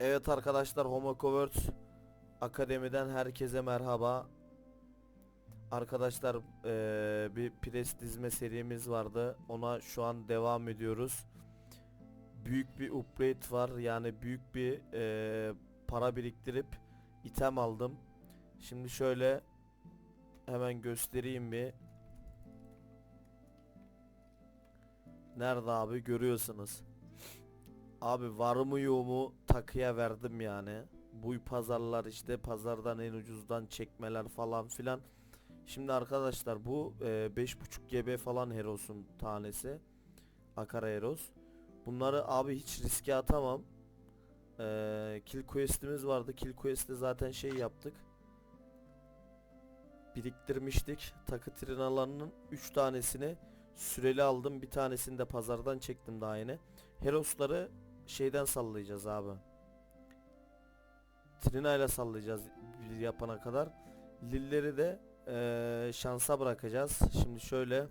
Evet arkadaşlar Homo Covert Akademi'den herkese merhaba. Arkadaşlar eee, bir pres dizme serimiz vardı. Ona şu an devam ediyoruz. Büyük bir upgrade var. Yani büyük bir eee, para biriktirip item aldım. Şimdi şöyle hemen göstereyim bir. Nerede abi görüyorsunuz. Abi var mı yok mu takıya verdim yani. Bu pazarlar işte pazardan en ucuzdan çekmeler falan filan. Şimdi arkadaşlar bu e, 5.5 GB falan Heros'un tanesi. Akara Heros. Bunları abi hiç riske atamam. E, kill quest'imiz vardı. Kill quest'te zaten şey yaptık. Biriktirmiştik. Takı trinalarının 3 tanesini süreli aldım. Bir tanesini de pazardan çektim daha yine. Heros'ları şeyden sallayacağız abi. Trina ile sallayacağız bir yapana kadar. Lilleri de eee, şansa bırakacağız. Şimdi şöyle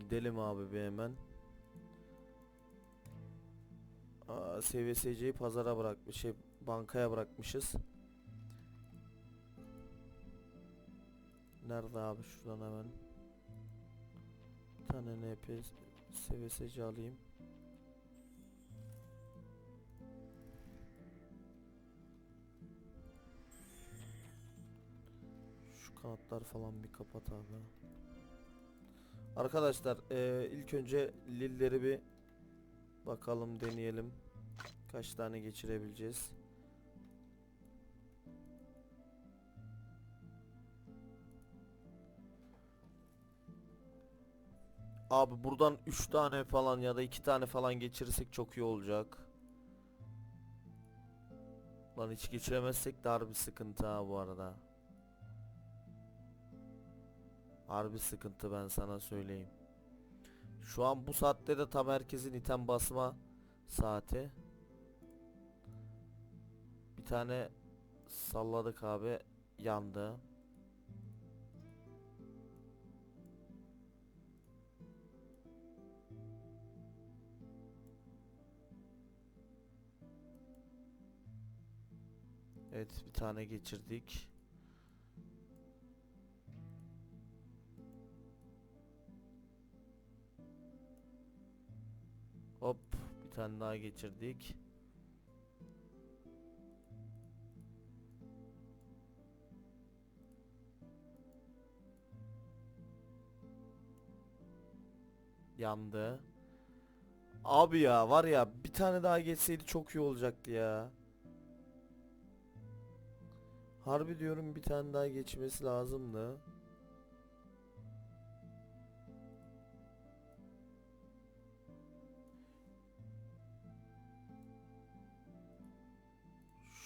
gidelim abi bir hemen. Aa, SVSC'yi pazara bırakmış, şey bankaya bırakmışız. Nerede abi şuradan hemen. Bir tane NP SVSC alayım. Kanatlar falan bir kapat abi. Arkadaşlar eee, ilk önce lilleri bir bakalım deneyelim. Kaç tane geçirebileceğiz. Abi buradan 3 tane falan ya da 2 tane falan geçirirsek çok iyi olacak. Lan hiç geçiremezsek de harbi sıkıntı ha bu arada. Harbi sıkıntı ben sana söyleyeyim. Şu an bu saatte de tam herkesin item basma saati. Bir tane salladık abi yandı. Evet bir tane geçirdik. Hop bir tane daha geçirdik. Yandı. Abi ya var ya bir tane daha geçseydi çok iyi olacaktı ya. Harbi diyorum bir tane daha geçmesi lazımdı.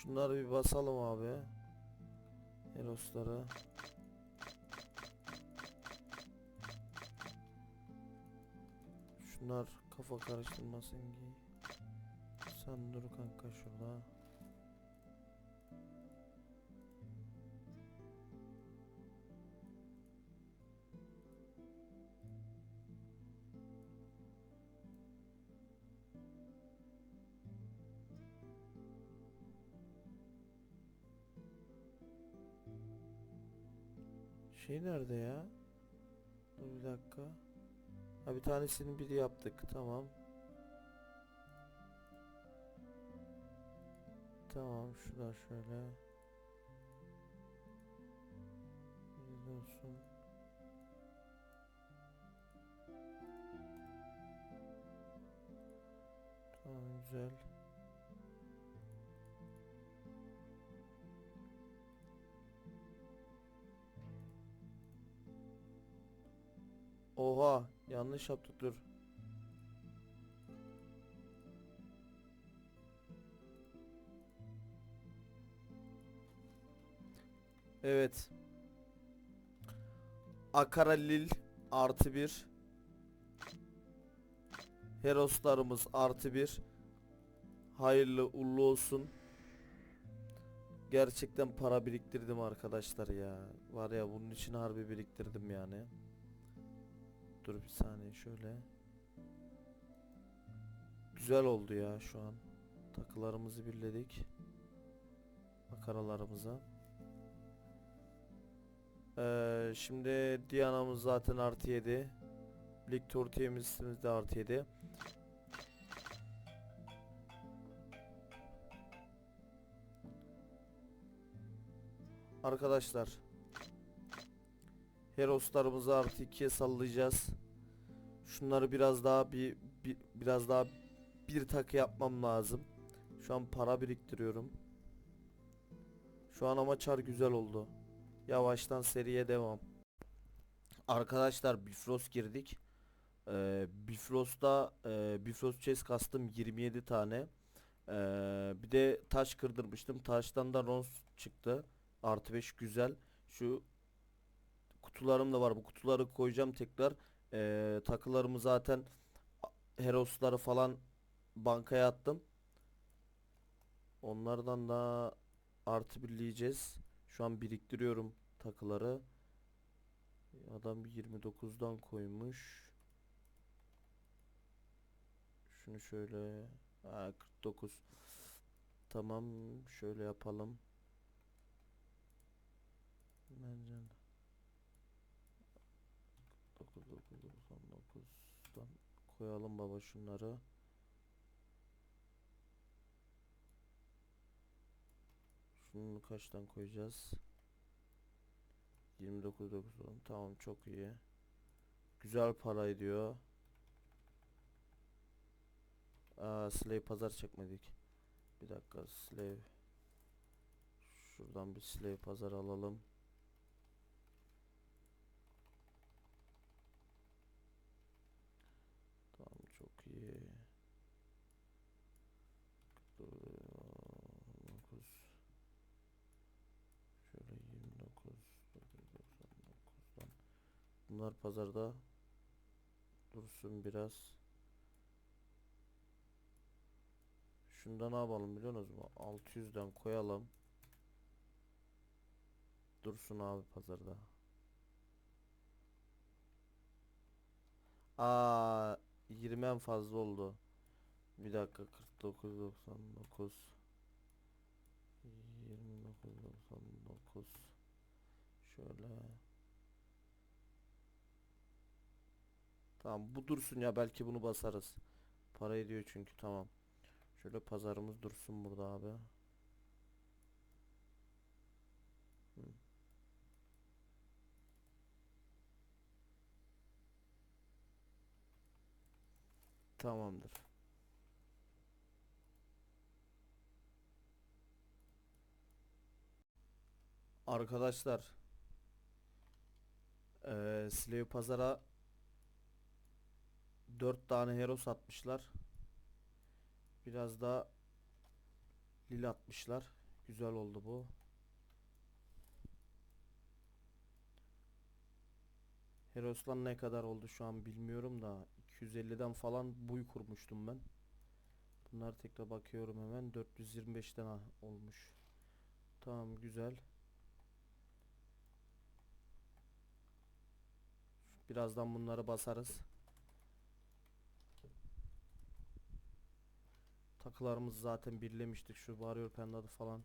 Şunları bir basalım abi. Heroslara. Şunlar kafa karıştırmasın ki. Sen dur kanka şurada. Şey nerede ya? Dur bir dakika. Ha bir tanesini biri yaptık. Tamam. Tamam şu da şöyle. De olsun. Tamam güzel. Oha yanlış yaptık dur. Evet. Akara Lil artı bir. Heroslarımız artı bir. Hayırlı uğurlu olsun. Gerçekten para biriktirdim arkadaşlar ya. Var ya bunun için harbi biriktirdim yani. Dur bir saniye şöyle. Güzel oldu ya şu an. Takılarımızı birledik. Makaralarımıza. Ee, şimdi Diana'mız zaten artı 7. Lig Tortiyemiz de artı 7. Arkadaşlar Heroslarımızı artı 2'ye sallayacağız. Şunları biraz daha bir, bir biraz daha bir takı yapmam lazım. Şu an para biriktiriyorum. Şu an ama çar güzel oldu. Yavaştan seriye devam. Arkadaşlar Bifrost girdik. Ee, Bifrost'ta e, Bifrost chest kastım 27 tane. Ee, bir de taş kırdırmıştım. Taştan da rons çıktı. Artı 5 güzel. Şu kutularım da var. Bu kutuları koyacağım tekrar. Ee, takılarımı zaten Herosları falan bankaya attım. Onlardan da artı birleyeceğiz. Şu an biriktiriyorum takıları. Adam 29'dan koymuş. Şunu şöyle ha, 49. Tamam şöyle yapalım. Bence 99.99'dan koyalım baba şunları. Şunu kaçtan koyacağız? 29.9 tamam çok iyi. Güzel para ediyor. Aa, slave pazar çekmedik. Bir dakika slave. Şuradan bir slave pazar alalım. Tamam çok iyi. 9 Şöyle 29 999'dan Bunlar pazarda dursun biraz. Şunda ne yapalım biliyor musunuz mu? 600'den koyalım. Dursun abi pazarda. Aa 20 en fazla oldu. Bir dakika 49.99 29.99 Şöyle Tamam bu dursun ya belki bunu basarız. Para ediyor çünkü tamam. Şöyle pazarımız dursun burada abi. Tamamdır. Arkadaşlar eee Slave pazara 4 tane hero satmışlar. Biraz da lil atmışlar. Güzel oldu bu. Heroslan ne kadar oldu şu an bilmiyorum da 250'den falan buy kurmuştum ben. Bunlar tekrar bakıyorum hemen 425'ten ha- olmuş. Tamam güzel. Birazdan bunları basarız. Takılarımızı zaten birlemiştik. Şu Warrior Penda'da falan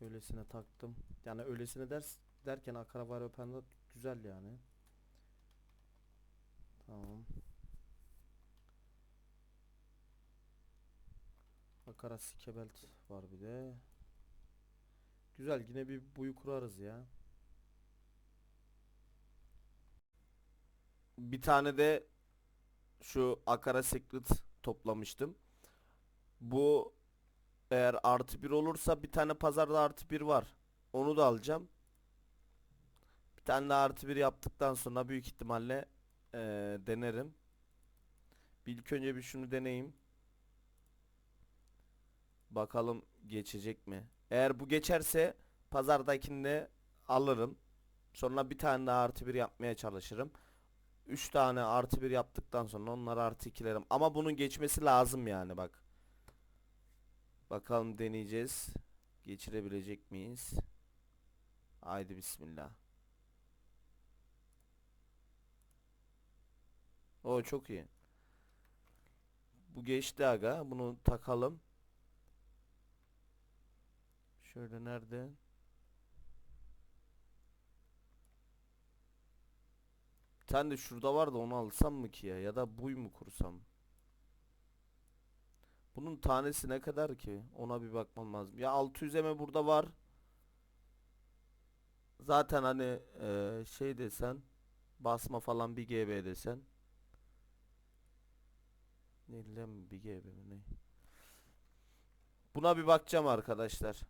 öylesine taktım. Yani öylesine ders derken Akara Warrior Panda güzel yani. Tamam. Akara Sikebelt var bir de. Güzel yine bir buyu kurarız ya. Bir tane de şu Akara Secret toplamıştım. Bu eğer artı bir olursa bir tane pazarda artı bir var. Onu da alacağım. Bir tane de artı bir yaptıktan sonra büyük ihtimalle eee, denerim. Bir ilk önce bir şunu deneyeyim. Bakalım geçecek mi? Eğer bu geçerse pazardakini de alırım. Sonra bir tane daha artı bir yapmaya çalışırım. 3 tane artı bir yaptıktan sonra onları artı ikilerim. Ama bunun geçmesi lazım yani bak. Bakalım deneyeceğiz. Geçirebilecek miyiz? Haydi bismillah. O çok iyi. Bu geçti aga. Bunu takalım. Şöyle nerede? Bir tane de şurada var da onu alsam mı ki ya? Ya da buy mu kursam? Bunun tanesi ne kadar ki? Ona bir bakmam lazım. Ya 600 eme burada var. Zaten hani eee, şey desen basma falan bir GB desen. Ne lan bir GB mi ne? Buna bir bakacağım arkadaşlar.